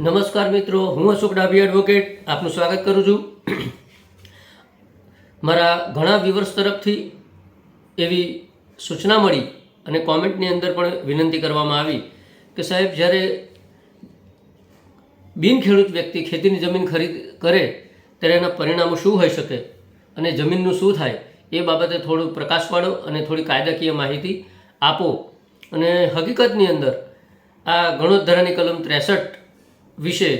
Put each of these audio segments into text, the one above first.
નમસ્કાર મિત્રો, હું અશોક ડાભી એડવોકેટ આપનું સ્વાગત કરું છું. મારા ઘણા વ્યુઅર્સ તરફથી એવી સૂચના મળી અને કોમેન્ટની અંદર પણ વિનંતી કરવામાં આવી કે સાહેબ, જ્યારે બિનખેડૂત વ્યક્તિ ખેતીની જમીન ખરીદ કરે, ત્યારે એના પરિણામો શું હોઈ શકે અને જમીનનું શું થાય એ બાબતે થોડું પ્રકાશ પાડો અને થોડી કાયદાકીય માહિતી આપો. અને હકીકતની અંદર આ ગણોદ્ધારાની કલમ ત્રેસઠ વિશે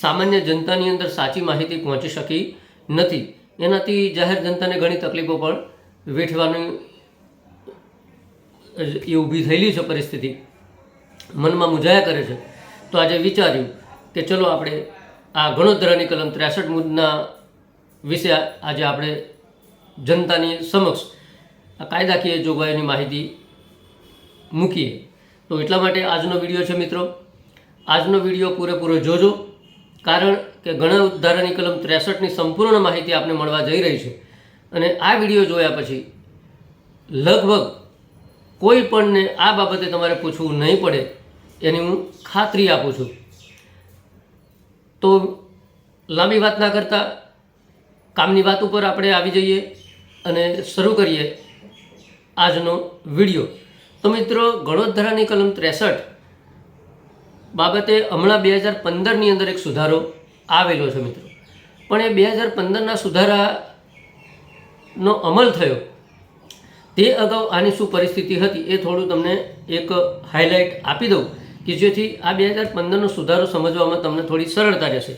સામાન્ય જનતાની અંદર સાચી માહિતી પહોંચી શકી નથી. એનાથી જાહેર જનતાને ઘણી તકલીફો પણ વેઠવાની એ ઊભી થયેલી છે પરિસ્થિતિ. મનમાં મૂંઝાયા કરે છે. તો આજે વિચાર્યું કે ચલો આપણે આ ગણોદરાની કલમ ત્રેસઠ મુદ્દના વિશે આજે આપણે જનતાની સમક્ષ આ કાયદાકીય જોગવાઈઓની માહિતી મૂકીએ. તો એટલા માટે આજનો વીડિયો છે મિત્રો. આજનો વીડિયો પૂરેપૂરો જોજો, કારણ કે ગણ ઉદ્ધારાની કલમ ત્રેસઠની સંપૂર્ણ માહિતી આપને મળવા જઈ રહી છે. અને આ વીડિયો જોયા પછી લગભગ કોઈ પણને આ બાબતે તમારે પૂછવું નહીં પડે, એની હું ખાતરી આપું છું. તો લાંબી વાત ના કરતાં, કામની વાત ઉપર આપણે આવી જઈએ અને શરૂ કરીએ આજનો વીડિયો. તો મિત્રો, ગણોદ્ધારાની કલમ ત્રેસઠ બાબતે હમણાં બે હજાર પંદરની અંદર એક સુધારો આવેલો છે મિત્રો. પણ એ બે હજાર પંદરના સુધારાનો અમલ થયો. તે અગાઉ આની શું પરિસ્થિતિ હતી એ થોડું તમને એક હાઇલાઇટ આપી દઉં કે જેથી આ બે હજાર પંદરનો સુધારો સમજવામાં તમને થોડી સરળતા રહેશે.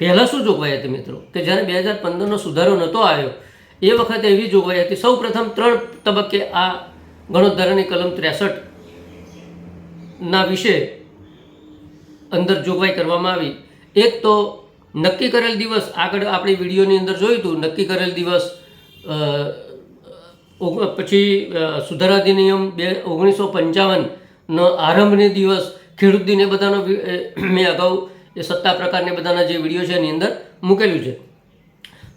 પહેલાં શું જોગવાઈ હતી મિત્રો? કે જ્યારે બે હજાર પંદરનો સુધારો નહોતો આવ્યો, એ વખતે એવી જોગવાઈ હતી સૌ પ્રથમ ત્રણ તબક્કે આ ગણોદ્ધારાની કલમ ત્રેસઠ ના વિશે અંદર જોગવાઈ કરવામાં આવી. એક તો નક્કી કરેલ દિવસ આગળ આપણે વિડીયોની અંદર જોયું હતું, નક્કી કરેલ દિવસ પછી સુધારા અધિનિયમ બે, ઓગણીસો પંચાવનનો આરંભની દિવસ, ખેડૂત દિને બધાનો મેં અગાઉ એ સત્તા પ્રકારને બધાના જે વીડિયો છે એની અંદર મૂકેલું છે.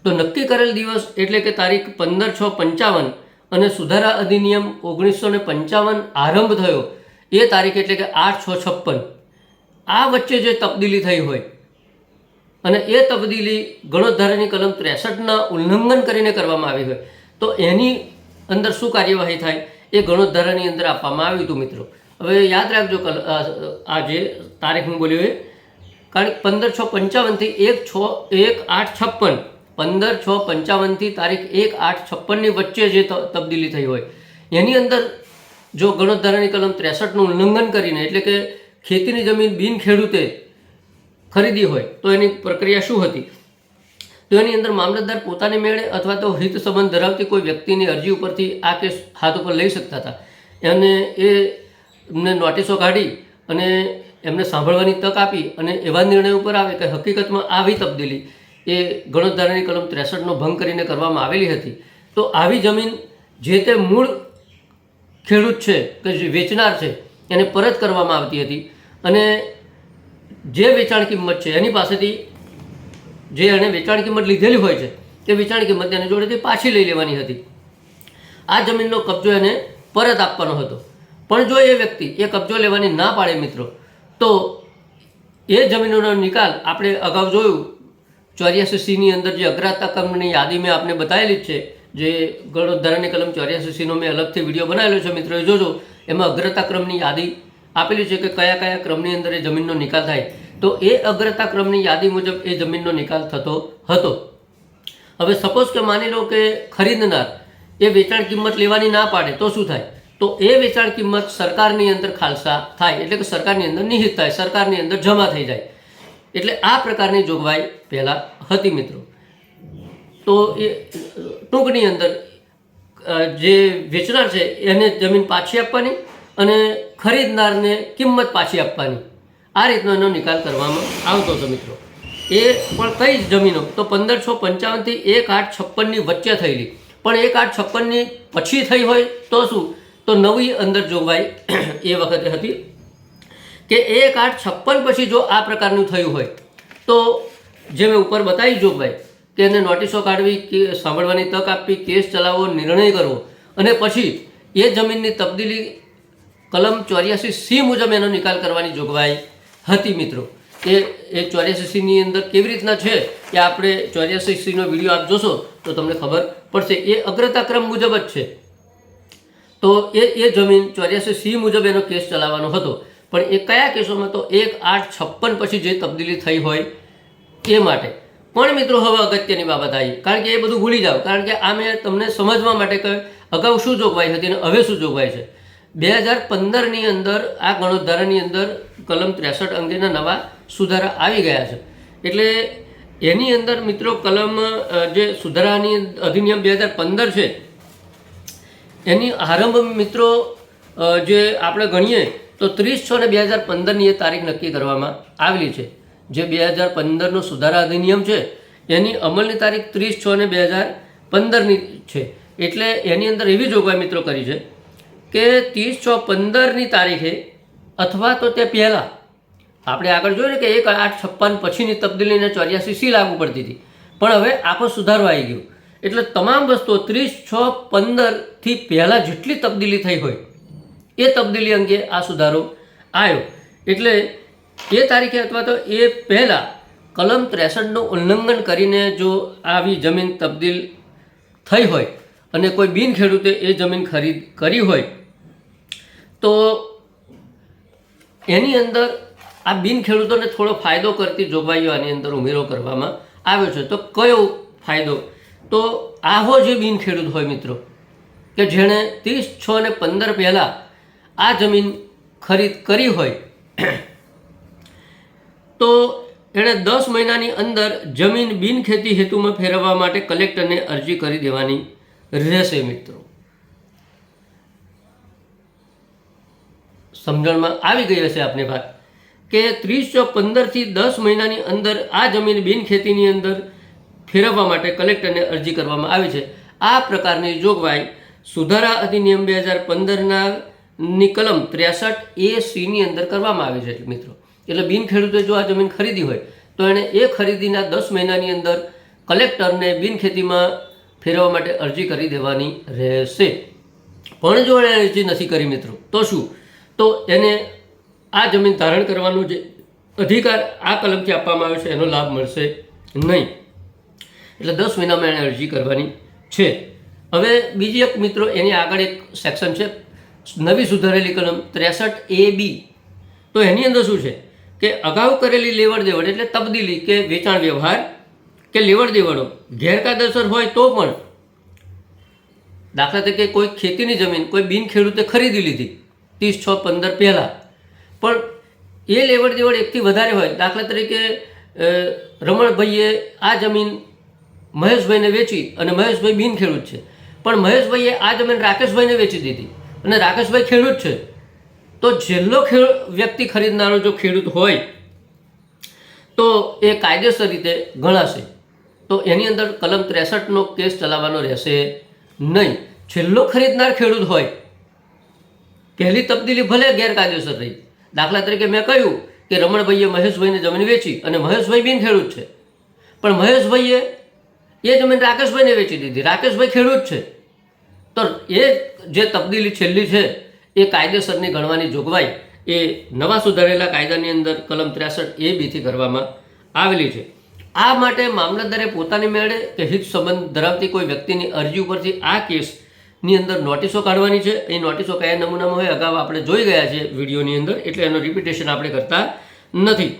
તો નક્કી કરેલ દિવસ એટલે કે તારીખ પંદર છ પંચાવન અને સુધારા અધિનિયમ ઓગણીસો ને પંચાવન આરંભ થયો. એ તારીખ એટલે કે આઠ છ છપ્પન. આ વચ્ચે જે તબદીલી થઈ હોય, અને એ તબદીલી ગણોદ્ધારાની કલમ ત્રેસઠના ઉલ્લંઘન કરીને કરવામાં આવી હોય, તો એની અંદર શું કાર્યવાહી થાય એ ગણોદ્ધારાની અંદર આપવામાં આવ્યું હતું મિત્રો. હવે યાદ રાખજો આ જે તારીખ હું બોલ્યો એ, કારણ કે પંદર છ પંચાવનથી એક છ, એક આઠ છપ્પન, પંદર છ પંચાવનથી તારીખ એક આઠ છપ્પનની વચ્ચે જે તબદીલી થઈ હોય, એની અંદર જો ગણોદ્ધારાની કલમ ત્રેસઠનું ઉલ્લંઘન કરીને, એટલે કે ખેતીની જમીન બિન ખેડૂતે ખરીદી હોય, તો એની પ્રક્રિયા શું હતી? તો એની અંદર મામલતદાર પોતાને મેળે અથવા તો હિત સંબંધ ધરાવતી કોઈ વ્યક્તિની અરજી ઉપરથી આ કેસ હાથ ઉપર લઈ શકતા હતા. એને એ એમને નોટિસો કાઢી અને એમને સાંભળવાની તક આપી અને એવા નિર્ણય ઉપર આવે કે હકીકતમાં આવી તબદીલી એ ગણતધારાની કલમ ત્રેસઠનો ભંગ કરીને કરવામાં આવેલી હતી. તો આવી જમીન જે તે મૂળ ખેડૂત છે કે જે વેચનાર છે, એને પરત કરવામાં આવતી હતી. અને જે વેચાણ કિંમત છે, એની પાસેથી જે એણે વેચાણ કિંમત લીધેલી હોય છે, તે વેચાણ કિંમત એની જોડેથી પાછી લઈ લેવાની હતી. આ જમીનનો કબજો એને પરત આપવાનો હતો. પણ જો એ વ્યક્તિ એ કબજો લેવાની ના પાડે મિત્રો, તો એ જમીનોનો નિકાલ આપણે અગાઉ જોયું. ચોર્યાસી સીની અંદર જે અગ્રતા ક્રમની યાદી મેં આપને બતાવેલી જ છે જે ગણોદ્ધારાની કલમ ચોર્યાસી સીનો મેં અલગથી વીડિયો બનાવેલો છે મિત્રો એ જોજો. એમાં અગ્રતા ક્રમની યાદી આપેલી છે કે કયા કયા ક્રમની અંદર એ જમીનનો નિકાલ થાય. તો એ અગ્રતા ક્રમની યાદી મુજબ એ જમીનનો નિકાલ થતો હતો. હવે સપોઝ કે માની લો કે ખરીદનાર એ વેચાણ કિંમત લેવાની ના પાડે, તો શું થાય? તો એ વેચાણ કિંમત સરકારની અંદર ખાલસા થાય, એટલે કે સરકારની અંદર નિહિત થાય, સરકારની અંદર જમા થઈ જાય. એટલે આ પ્રકારની જોગવાઈ પહેલાં હતી, મિત્રો. તો એ ટૂંકની અંદર જે વેચનાર છે, એને જમીન પાછી આપવાની અને ખરીદનારને કિંમત પાછી આપવાની. આ રીતનો એનો નિકાલ કરવામાં આવતો હતો, મિત્રો. એ પણ કઈ જમીનો, તો પંદરસો પંચાવનથી એક આઠ છપ્પનની વચ્ચે થયેલી. પણ એક આઠ છપ્પનની પછી થઈ હોય તો શું? તો નવી અંદર જોગવાઈ એ વખતે હતી કે એક આઠ છપ્પન પછી જો આ પ્રકારનું થયું હોય, તો જે મેં ઉપર બતાવી જોગવાઈ કે એને નોટિસો કાઢવી કે સાંભળવાની તક આપવી, કેસ ચલાવવો, નિર્ણય કરવો. અને પછી એ જમીનની તબદીલી કલમ ચોર્યાસી સી મુજબ એનો નિકાલ કરવાની જોગવાઈ હતી મિત્રો. એ એ ચોર્યાસી સીની અંદર કેવી રીતના છે એ આપણે ચોર્યાસી સીનો વીડિયો આપ જોશો તો તમને ખબર પડશે. એ અગ્રતા ક્રમ મુજબ જ છે. તો એ એ જમીન ચોર્યાસી સી મુજબ એનો કેસ ચલાવવાનો હતો. પણ એ કયા કેસોમાં તો એક આઠ છપ્પન પછી જે તબદીલી થઈ હોય એ માટે. પણ મિત્રો હવે અગત્યની બાબત આવી કારણ કે એ બધું ભૂલી જાઓ. કારણ કે આ મેં તમને સમજવા માટે કહ્યું, અગાઉ શું જોગવાઈ હતી અને હવે શું જોગવાઈ છે? બે હજાર પંદરની અંદર આ ગણોદ્ધારાની અંદર કલમ ત્રેસઠ અંગેના નવા સુધારા આવી ગયા છે. એટલે એની અંદર મિત્રો કલમ જે સુધારાની અધિનિયમ બે હજાર પંદર છે, એની આરંભ મિત્રો જે આપણે ગણીએ, તો ત્રીસ છ ને બે હજાર પંદરની એ તારીખ નક્કી કરવામાં આવેલી છે. જે બે હજાર પંદરનો સુધારા અધિનિયમ છે, એની અમલની તારીખ ત્રીસ છ ને બે હજાર પંદરની છે. એટલે એની અંદર એવી જોગવાઈ મિત્રો કરી છે કે ત્રીસ છ પંદરની તારીખે અથવા તો તે પહેલાં, આપણે આગળ જોયું કે એક આઠ છપ્પન પછીની તબદીલીને ચોર્યાસી સી લાગુ પડતી હતી. પણ હવે આખો સુધારો આવી ગયો. એટલે તમામ વસ્તુઓ ત્રીસ છ પંદરથી પહેલાં જેટલી તબદીલી થઈ હોય, એ તબદીલી અંગે આ સુધારો આવ્યો. એટલે એ તારીખે અથવા તો એ પહેલાં કલમ ત્રેસઠનું ઉલ્લંઘન કરીને જો આવી જમીન તબદીલ થઈ હોય અને કોઈ બિન ખેડૂતે એ જમીન ખરીદ કરી હોય, તો એની અંદર આ બિન ખેડૂતોને થોડો ફાયદો કરતી જોગવાઈઓ આની અંદર ઉમેરો કરવામાં આવ્યો છે. તો કયો ફાયદો? તો આવો જે બિન ખેડૂત હોય મિત્રો, કે જેણે ત્રીસ, છ ને પંદર પહેલાં આ જમીન ખરીદ કરી હોય તો એણે દસ મહિનાની અંદર જમીન બિનખેતી હેતુમાં ફેરવવા માટે કલેક્ટરને અરજી કરી દેવાની. રહેશે મિત્રો. સમજણમાં આવી ગઈ હશે આપની વાત કે ત્રીસ ચોક પંદરથી દસ મહિનાની અંદર આ જમીન બિનખેતીની અંદર ફેરવવા માટે કલેક્ટરને અરજી કરવામાં આવી છે. આ પ્રકારની જોગવાઈ સુધારા અધિનિયમ બે હજાર પંદરના ની કલમ ત્રેસઠ એ સીની અંદર કરવામાં આવી છે મિત્રો. એટલે બિન ખેડૂતે જો આ જમીન ખરીદી હોય, તો એણે એ ખરીદીના દસ મહિનાની અંદર કલેક્ટરને બિનખેતીમાં ફેરવવા માટે અરજી કરી દેવાની રહેશે. પણ જો એણે અરજી નથી કરી મિત્રો, તો શું? તો એને આ જમીન ધારણ કરવાનો જે અધિકાર આ કલમથી આપવામાં આવ્યો છે, એનો લાભ મળશે નહીં. એટલે દસ મહિનામાં એણે અરજી કરવાની છે. હવે બીજી એક મિત્રો, એની આગળ એક સેક્શન છે, નવી સુધારેલી કલમ ત્રેસઠ એ બી. તો એની અંદર શું છે? કે અગાઉ કરેલી લેવડ દેવડ એટલે તબદીલી કે વેચાણ વ્યવહાર કે લેવડ દેવડો ગેરકાયદેસર હોય તો પણ દાખલા તરીકે કોઈ ખેતીની જમીન, કોઈ બિન ખેડૂતે ખરીદી લીધી ત્રીસ, છ, પંદર પહેલાં. પણ એ લેવડ દેવડ એકથી વધારે હોય. દાખલા તરીકે રમણભાઈએ આ જમીન મહેશભાઈને વેચી અને મહેશભાઈ બિન ખેડૂત છે. પણ મહેશભાઈએ આ જમીન રાકેશભાઈને વેચી દીધી. અને રાકેશભાઈ ખેડૂત છે. તો છેલ્લો વ્યક્તિ ખરીદનારો જો ખેડૂત હોય, તો એ કાયદેસર રીતે ગણાશે. તો એની અંદર કલમ ત્રેસઠનો કેસ ચલાવવાનો રહેશે નહીં. છેલ્લો ખરીદનાર ખેડૂત હોય, પહેલી તબદીલી ભલે ગેરકાયદેસર રહી. દાખલા તરીકે મેં કહ્યું કે રમણભાઈએ મહેશભાઈને જમીન વેચી અને મહેશભાઈ બિન ખેડૂત છે. પણ મહેશભાઈએ એ જમીન રાકેશભાઈને વેચી દીધી. રાકેશભાઈ ખેડૂત છે. તો એ જે તબદીલી છેલ્લી છે એ કાયદેસરની ગણવાની જોગવાઈ એ નવા સુધારેલા કાયદાની અંદર કલમ ત્રેસઠ એ બીથી કરવામાં આવેલી છે. આ માટે મામલતદારે પોતાની મેળે કે હિત સંબંધ ધરાવતી કોઈ વ્યક્તિની અરજી ઉપરથી આ કેસની અંદર નોટિસો કાઢવાની છે. એ નોટિસો કયા નમૂનામાં હોય અગાઉ આપણે જોઈ ગયા છે વિડીયોની અંદર, એટલે એનું રિપીટેશન આપણે કરતા નથી.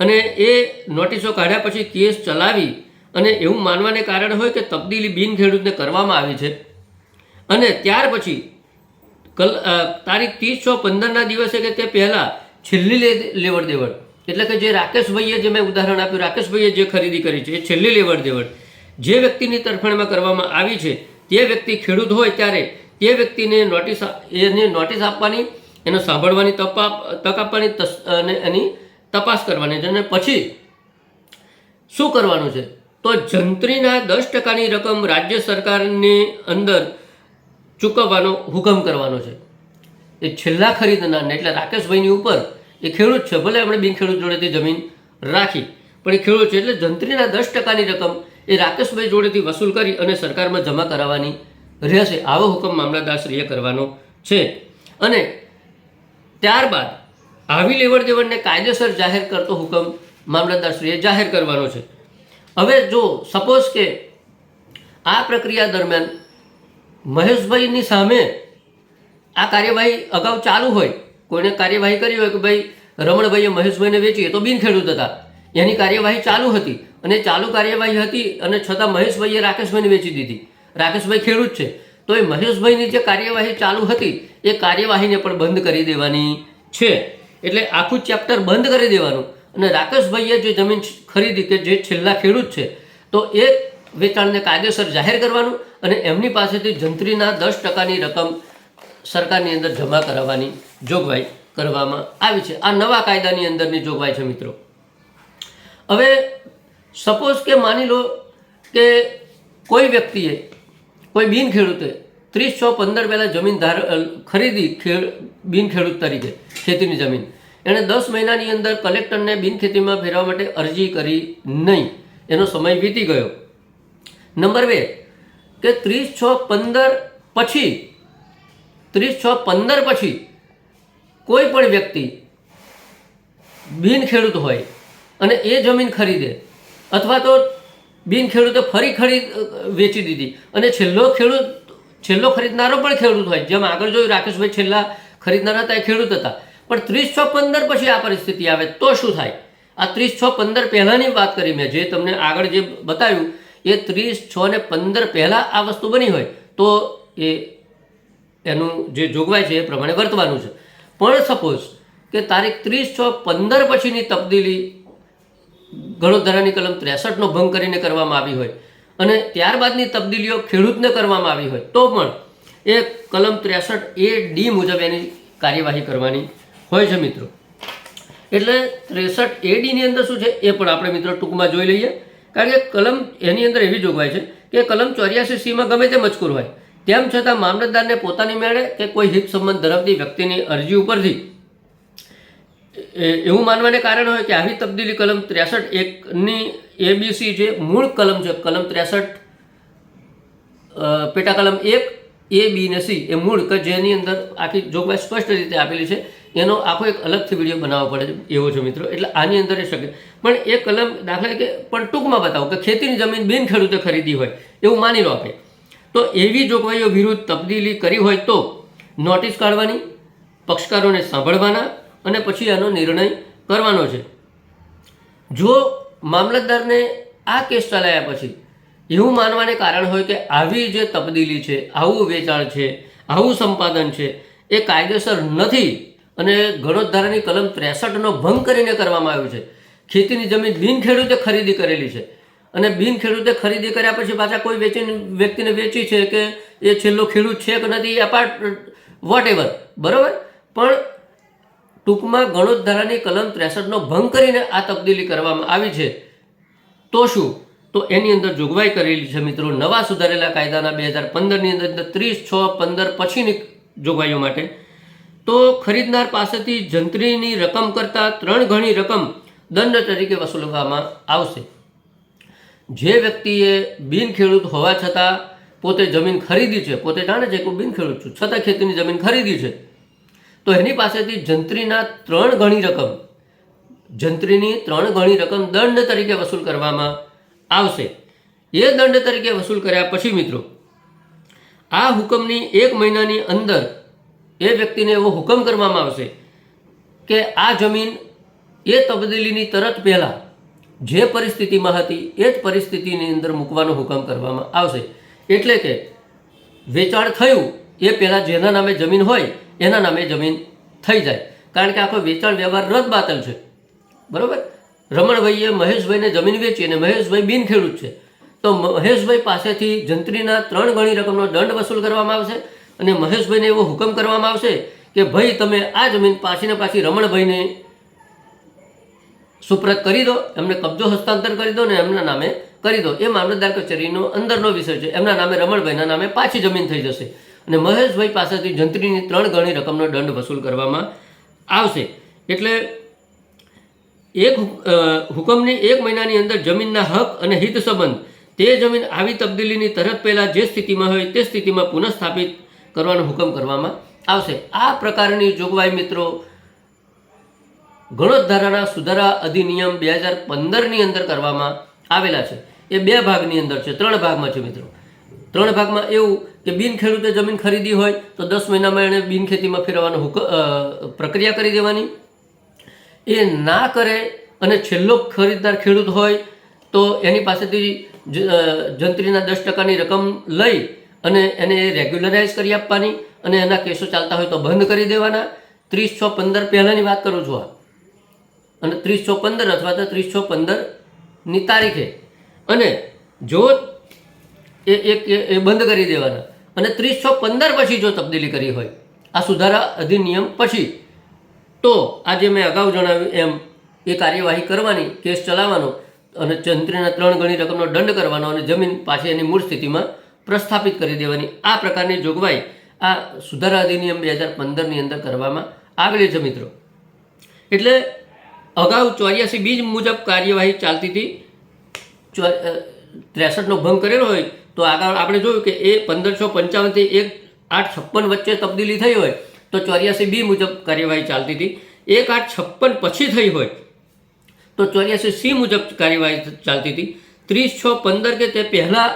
અને એ નોટિસો કાઢ્યા પછી કેસ ચલાવી અને એવું માનવાને કારણે હોય કે તબદીલી બિન ખેડૂતને કરવામાં આવી છે. અને ત્યાર પછી કલ તારીખ ત્રીસ છ પંદરના દિવસે કે તે પહેલાં છેલ્લી લેવડ દેવડ. એટલે કે જે રાકેશભાઈએ જે મેં ઉદાહરણ આપ્યું, રાકેશભાઈએ જે ખરીદી કરી છે, એ છેલ્લી લેવડ દેવડ. જે વ્યક્તિની તરફેણમાં કરવામાં આવી છે, તે વ્યક્તિ ખેડૂત હોય ત્યારે તે વ્યક્તિને નોટિસ એને નોટિસ આપવાની, એને સાંભળવાની તપ તક આપવાની તસ- અને એની તપાસ કરવાની છે. અને પછી શું કરવાનું છે? તો જંત્રીના દસ ટકાની રકમ રાજ્ય સરકારની અંદર ચૂકવવાનો હુકમ કરવાનો છે. એ છેલ્લા ખરીદનારને, એટલે રાકેશભાઈની ઉપર એ ખેડૂત છે, ભલે આપણે બિન ખેડૂત જોડેથી જમીન રાખી, પણ એ ખેડૂત છે, એટલે જંત્રીના દસ ટકાની રકમ એ રાકેશભાઈ જોડેથી વસૂલ કરી અને સરકારમાં જમા કરાવવાની રહેશે. આવો હુકમ મામલતદારશ્રીએ કરવાનો છે. અને ત્યારબાદ આવી લેવડ દેવડને કાયદેસર જાહેર કરતો હુકમ મામલતદારશ્રીએ જાહેર કરવાનો છે. હવે જો સપોઝ કે આ પ્રક્રિયા દરમિયાન મહેશભાઈની સામે આ કાર્યવાહી અગાઉ ચાલુ હોય, કોઈને કાર્યવાહી કરી હોય કે ભાઈ રમણભાઈએ મહેશભાઈને વેચી તો બિનખેડૂત હતા. એની કાર્યવાહી ચાલુ હતી અને ચાલુ કાર્યવાહી હતી અને છતાં મહેશભાઈએ રાકેશભાઈને વેચી દીધી. રાકેશભાઈ ખેડૂત છે. તો એ મહેશભાઈની જે કાર્યવાહી ચાલુ હતી, એ કાર્યવાહીને પણ બંધ કરી દેવાની છે. એટલે આખું ચેપ્ટર બંધ કરી દેવાનું. અને રાકેશભાઈએ જે જમીન ખરીદી કે જે છેલ્લા ખેડૂત છે, તો એ વેચાણને કાયદેસર જાહેર કરવાનું અને એમની પાસેથી જંત્રીના દસ ટકાની રકમ સરકારની અંદર જમા કરાવવાની જોગવાઈ કરવામાં આવી છે. આ નવા કાયદાની અંદરની જોગવાઈ છે મિત્રો. હવે સપોઝ કે માની લો કે કોઈ વ્યક્તિએ, કોઈ બિન ખેડૂતે ત્રીસ છ પંદર પહેલાં જમીન ધાર ખરીદી ખેડ, બિન ખેડૂત તરીકે ખેતીની જમીન. એણે દસ મહિનાની અંદર કલેક્ટરને બિન ખેતીમાં ફેરવા માટે અરજી કરી નહીં. એનો સમય વીતી ગયો. નંબર બે, કે ત્રીસ છ પંદર પછી, ત્રીસ છ પંદર પછી કોઈ પણ વ્યક્તિ બિન ખેડૂત હોય અને એ જમીન ખરીદે, અથવા તો બિન ખેડૂતે ફરી ખરીદ વેચી દીધી અને છેલ્લો ખેડૂત, છેલ્લો ખરીદનારો પણ ખેડૂત હોય. જેમ આગળ જોયું રાકેશભાઈ છેલ્લા ખરીદનારા હતા એ ખેડૂત હતા. પણ ત્રીસ છ પંદર પછી આ પરિસ્થિતિ આવે તો શું થાય? આ ત્રીસ છ પંદર પહેલાંની વાત કરી મેં, જે તમને આગળ જે બતાવ્યું એ ત્રીસ, છ ને પંદર પહેલાં આ વસ્તુ બની હોય, તો એ એનું જે જોગવાઈ છે એ પ્રમાણે વર્તવાનું છે. પણ સપોઝ કે તારીખ ત્રીસ, છ, પંદર પછીની તબદીલી ગણોધરાની કલમ ત્રેસઠનો ભંગ કરીને કરવામાં આવી હોય અને ત્યારબાદની તબદીલીઓ ખેડૂતને કરવામાં આવી હોય, તો પણ એ કલમ ત્રેસઠ એ ડી મુજબ એની કાર્યવાહી કરવાની હોય છે મિત્રો. એટલે ત્રેસઠ એ ડીની અંદર શું છે એ પણ આપણે મિત્રો ટૂંકમાં જોઈ લઈએ. કારણ કે કલમ એની અંદર એવી જોગવાઈ છે કે કલમ ચોર્યાસી સીમાં ગમે તે મજકૂર હોય. તેમ છતાં મામલતદારને પોતાની મેળે કે કોઈ હિત સંબંધ ધરાવતી વ્યક્તિની અરજી ઉપરથી એવું માનવાને કારણ હોય કે આવી તબદીલી કલમ ત્રેસઠ એકની એબીસી જે મૂળ કલમ છે, કલમ ત્રેસઠ પેટા કલમ એક એ બી ને સી એ મૂળ, કે જેની અંદર આખી જોગવાઈ સ્પષ્ટ રીતે આપેલી છે એનો આખો એક અલગથી વીડિયો બનાવવો પડે એવો છે મિત્રો. એટલે આની અંદર એ શકે. પણ એ કલમ દાખલા કે પણ ટૂંકમાં બતાવો કે ખેતીની જમીન બિન ખેડૂતે ખરીદી હોય, એવું માની લો આપણે તો એવી જોગવાઈઓ વિરુદ્ધ તબદીલી કરી હોય તો નોટિસ કાઢવાની, પક્ષકારોને સાંભળવાના અને પછી આનો નિર્ણય કરવાનો છે. જો મામલતદારને આ કેસ ચલાવ્યા પછી એવું માનવાને કારણ હોય કે આવી જે તબદીલી છે, આવું વેચાણ છે, આવું સંપાદન છે, એ કાયદેસર નથી અને ગણોદ્ધારાની કલમ ત્રેસઠનો ભંગ કરીને કરવામાં આવ્યું છે. ખેતીની જમીન બિન ખેડૂતે ખરીદી કરેલી છે. અને બિન ખેડૂતે ખરીદી કર્યા પછી પાછા કોઈ વેચીને વ્યક્તિને વેચી છે કે એ છેલ્લો ખેડૂત છે કે નથી એપાર્ટ વોટ એવર બરાબર? પણ ટૂંકમાં ગણોદ્ધારાની કલમ ત્રેસઠનો ભંગ કરીને આ તબદીલી કરવામાં આવી છે. તો શું? તો એની અંદર જોગવાઈ કરેલી છે મિત્રો. નવા સુધારેલા કાયદાના બે હજાર પંદરની અંદર ત્રીસ, છ, પંદર પછીની જોગવાઈઓ માટે તો ખરીદનાર પાસેથી જંત્રીની રકમ કરતાં ત્રણ ગણી રકમ દંડ તરીકે વસૂલવામાં આવશે. જે વ્યક્તિએ બિન ખેડૂત હોવા છતાં પોતે જમીન ખરીદી છે, પોતે જાણે છે કે હું બિન છું, છતાં ખેતીની જમીન ખરીદી છે, તો એની પાસેથી જંત્રીના ત્રણ ગણી રકમ, જંત્રીની ત્રણ ગણી રકમ દંડ તરીકે વસૂલ કરવામાં આવશે. એ દંડ તરીકે વસૂલ કર્યા પછી મિત્રો, આ હુકમની એક મહિનાની અંદર એ વ્યક્તિને એવો હુકમ કરવામાં આવશે કે આ જમીન એ તબદીલીની તરત પહેલાં જે પરિસ્થિતિમાં હતી એ જ પરિસ્થિતિની અંદર મૂકવાનો હુકમ કરવામાં આવશે. એટલે કે વેચાણ થયું, એ પહેલાં જેના નામે જમીન હોય, એના નામે જમીન થઈ જાય. કારણ કે આખો વેચાણ વ્યવહાર રદ બાતલ છે. બરાબર? રમણભાઈએ મહેશભાઈને જમીન વેચી અને મહેશભાઈ બિન ખેડૂત છે. તો મહેશભાઈ પાસેથી જંત્રીના ત્રણ ગણી રકમનો દંડ વસૂલ કરવામાં આવશે. અને મહેશભાઈને એવો હુકમ કરવામાં આવશે કે ભાઈ તમે આ જમીન પાછીને પાછી રમણભાઈને સુપ્રત કરી દો, એમને કબજો હસ્તાંતર કરી દો ને એમના નામે કરી દો. એ મામલતદાર કચેરીનો અંદરનો વિષય છે. એમના નામે રમણભાઈના નામે પાછી જમીન થઈ જશે. અને મહેશભાઈ પાસેથી જંત્રીની ત્રણ ગણી રકમનો દંડ વસૂલ કરવામાં આવશે. એટલે એક હુકમની એક મહિનાની અંદર જમીનના હક અને હિત સંબંધ તે જમીન આવી તબદીલીની તરત પહેલાં જે સ્થિતિમાં હોય તે સ્થિતિમાં પુનઃસ્થાપિત કરવાનો હુકમ કરવામાં આવશે. આ પ્રકારની જોગવાઈ મિત્રો ગણોદ્ધારાના સુધારા અધિનિયમ બે હજાર પંદરની અંદર કરવામાં આવેલા છે. એ બે ભાગની અંદર છે. ત્રણ ભાગમાં છે મિત્રો. ત્રણ ભાગમાં એવું કે બિન ખેડૂતે જમીન ખરીદી હોય તો દસ મહિનામાં એણે બિન ખેતીમાં ફેરવવાનો હુક પ્રક્રિયા કરી દેવાની. એ ના કરે અને છેલ્લો ખરીદદાર ખેડૂત હોય તો એની પાસેથી જંત્રીના દસ ટકાની રકમ લઈ અને એને રેગ્યુલરાઇઝ કરી આપવાની અને એના કેસો ચાલતા હોય તો બંધ કરી દેવાના. ત્રીસ છ પંદર પહેલાંની વાત કરું છું આ. અને ત્રીસ છ પંદર અથવા તો ત્રીસ છ પંદરની તારીખે. અને જો એ એક એ- બંધ કરી દેવાના. અને ત્રીસ છ પંદર પછી જો તબદીલી કરી હોય, આ સુધારા અધિનિયમ પછી. તો આજે મેં અગાઉ જણાવ્યું એમ, એ કાર્યવાહી કરવાની, કેસ ચલાવવાનો અને ચંત્રીના ત્રણ ગણી રકમનો દંડ કરવાનો અને જમીન પાછી એની મૂળ સ્થિતિમાં પ્રસ્થાપિત કરી દેવાની. આ પ્રકારની જોગવાઈ આ સુધારા અધિનિયમ બે હજાર પંદરની અંદર કરવામાં આવેલી છે મિત્રો. એટલે અગાઉ ચોર્યાસી બીજ મુજબ કાર્યવાહી ચાલતી હતી. ત્રેસઠનો ભંગ કરેલો હોય તો આગળ આપણે જોયું કે એ પંદરસો પંચાવનથી એક આઠ છપ્પન વચ્ચે તબદીલી થઈ હોય તો ચોર્યાસી બી મુજબ કાર્યવાહી ચાલતી હતી. એક આઠ છપ્પન પછી થઈ હોય તો ચોર્યાસી સી મુજબ કાર્યવાહી ચાલતી હતી. ત્રીસ છ પંદર કે તે પહેલાં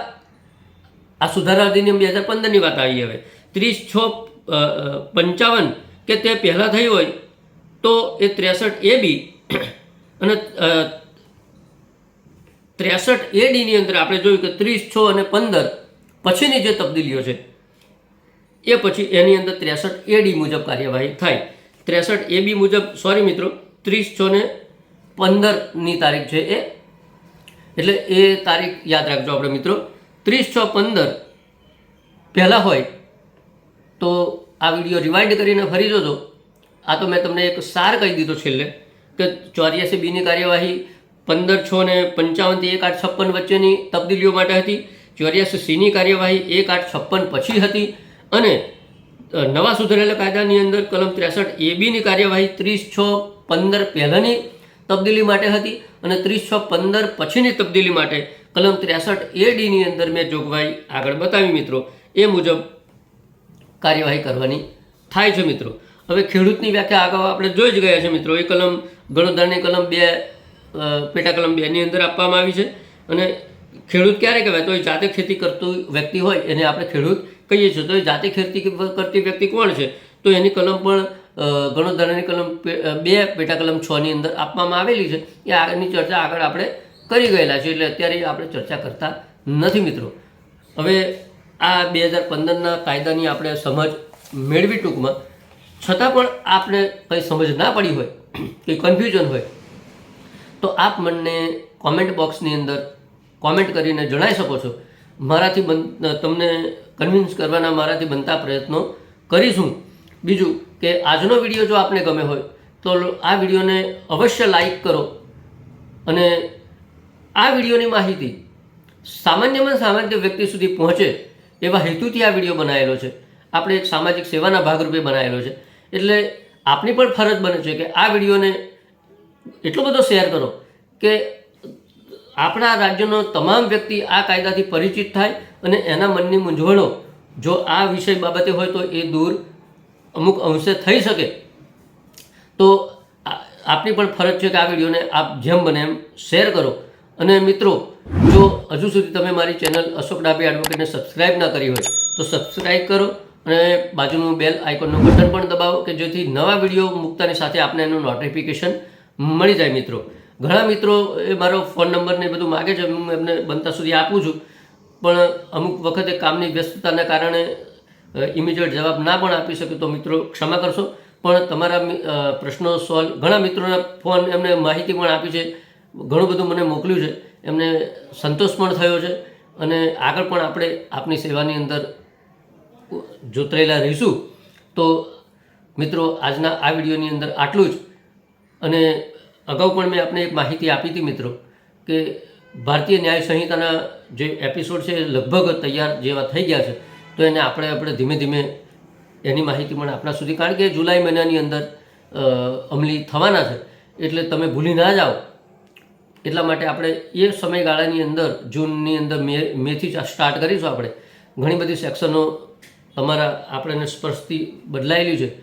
આ સુધારા અધિનિયમ બે હજાર પંદરની વાત આવી હવે. ત્રીસ છ પંચાવન કે તે પહેલાં થઈ હોય તો એ ત્રેસઠ એ બી અને ત્રેસઠ એ ડીની અંદર આપણે જોયું કે ત્રીસ છ અને પંદર પછીની જે તબદીલીઓ છે, એ પછી એની અંદર ત્રેસઠ એ ડી મુજબ કાર્યવાહી થાય. ત્રેસઠ એ બી મુજબ સોરી મિત્રો, ત્રીસ છ ને પંદરની તારીખ છે એ. એટલે એ તારીખ યાદ રાખજો આપણે મિત્રો. ત્રીસ છ પંદર પહેલાં હોય, તો આ વીડિયો રિવાઇન્ડ કરીને ફરી જોજો. આ તો મેં તમને એક સાર કહી દીધો છેલ્લે, કે ચોર્યાસી બીની કાર્યવાહી પંદર છ ને પંચાવનથી એક આઠ છપ્પન વચ્ચેની તબદીલીઓ માટે હતી, ચોર્યાસી સીની કાર્યવાહી એક આઠ છપ્પન પછી હતી, અને નવા સુધારેલા કાયદાની અંદર કલમ ત્રેસઠ એ બીની કાર્યવાહી ત્રીસ છ પંદર પહેલાંની તબદીલી માટે હતી, અને ત્રીસ છ પંદર પછીની તબદીલી માટે કલમ ત્રેસઠ એ ડીની અંદર મેં જોગવાઈ આગળ બતાવી મિત્રો. એ મુજબ કાર્યવાહી કરવાની થાય છે મિત્રો. હવે ખેડૂતની વ્યાખ્યા અગાઉ આપણે જોઈ જ ગયા છે મિત્રો. એ કલમ ગણોદ્ધારની કલમ બે પેટા કલમ બેની અંદર આપવામાં આવી છે. અને ખેડૂત ક્યારે કહેવાય? તો એ જાતે ખેતી કરતું વ્યક્તિ હોય એને આપણે ખેડૂત કહીએ છીએ. તો એ જાતે ખેતી કરતી વ્યક્તિ કોણ છે? તો એની કલમ પણ અ, કલમ બે પેટા કલમ છની અંદર આપવામાં આવેલી છે. એ આગળની ચર્ચા આગળ આપણે કરી ગયેલા છે એટલે અત્યારે આપણે ચર્ચા કરતા નથી મિત્રો. હવે આ બે હજાર પંદરના કાયદાની આપણે સમજ મેળવી ટૂંકમાં. છતાં પણ આપણે કંઈ સમજ ના પડી હોય કે કન્ફ્યુઝન હોય, તો આપ મને કોમેન્ટ બોક્સની અંદર કોમેન્ટ કરીને જણાવી શકો છો. મારાથી બન, તમને કન્વિન્સ કરવાના મારાથી બનતા પ્રયત્નો કરીશું. બીજું કે આજનો વીડિયો જો આપને ગમે હોય, તો આ વિડીયોને અવશ્ય લાઈક કરો અને આ વિડીયોની માહિતી સામાન્યમાં સામાન્ય વ્યક્તિ સુધી પહોંચે એવા હેતુથી આ વીડિયો બનાવેલો છે. આપણે એક સામાજિક સેવાના ભાગરૂપે બનાવેલો છે. એટલે આપની પણ ફરજ બને છે કે આ વિડીયોને એટલો બધો શેર કરો કે આપણા રાજ્યનો તમામ વ્યક્તિ આ કાયદાથી પરિચિત થાય અને એના મનની મૂંઝવણો જો આ વિષય બાબતે હોય તો એ દૂર અમુક અંશે થઈ શકે. તો આપની પણ ફરજ છે કે આ વિડીયોને આપ જેમ બને એમ શેર કરો. અને મિત્રો, જો હજુ સુધી તમે મારી ચેનલ અશોક ડાબી એડવોકેટને સબસ્ક્રાઇબ ના કરી હોય, તો સબસ્ક્રાઇબ કરો અને બાજુનું બેલ આઇકોનનું બટન પણ દબાવો કે જેથી નવા વીડિયો મૂકતાની સાથે આપને એનું નોટિફિકેશન મળી જાય મિત્રો. ઘણા મિત્રો એ મારો ફોન નંબર ને બધું માગે છે, હું એમને બનતા સુધી આપું છું, પણ અમુક વખતે કામની વ્યસ્તતાના કારણે ઇમિડિયેટ જવાબ ના પણ આપી શકે તો મિત્રો ક્ષમા કરશો. પણ તમારા પ્રશ્નો સોલ્વ ઘણા મિત્રોના ફોન એમને માહિતી પણ આપી છે ઘણું બધું મને મોકલ્યું છે. એમને સંતોષ પણ થયો છે અને આગળ પણ આપણે આપની સેવાની અંદર જોતરાયેલા રહીશું. તો મિત્રો, આજના આ વિડીયોની અંદર આટલું જ. અને અગાઉ પણ મેં આપને એક માહિતી આપી હતી મિત્રો, કે ભારતીય ન્યાય સંહિતાના જે એપિસોડ છે એ લગભગ તૈયાર જેવા થઈ ગયા છે. તો એને આપણે આપણે ધીમે ધીમે એની માહિતી પણ આપણા સુધી, કારણ કે જુલાઈ મહિનાની અંદર અમલી થવાના છે. એટલે તમે ભૂલી ના જાઓ. એટલા માટે આપણે એ સમયગાળાની અંદર, જૂનની અંદર મે, મેથી સ્ટાર્ટ કરીશું આપણે. ઘણી બધી સેક્શનો તમારા આપણને સ્પર્શથી બદલાયેલી છે.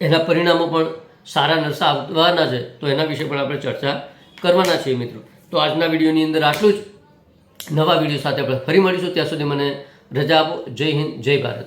એના પરિણામો પણ સારા નરસા આવવાના છે. તો એના વિશે પણ આપણે ચર્ચા કરવાના છીએ મિત્રો. તો આજના વિડીયોની અંદર આટલું જ. નવા વીડિયો સાથે આપણે ફરી મળીશું. ત્યાં સુધી મને રજા આપો. જય હિન્દ, જય ભારત.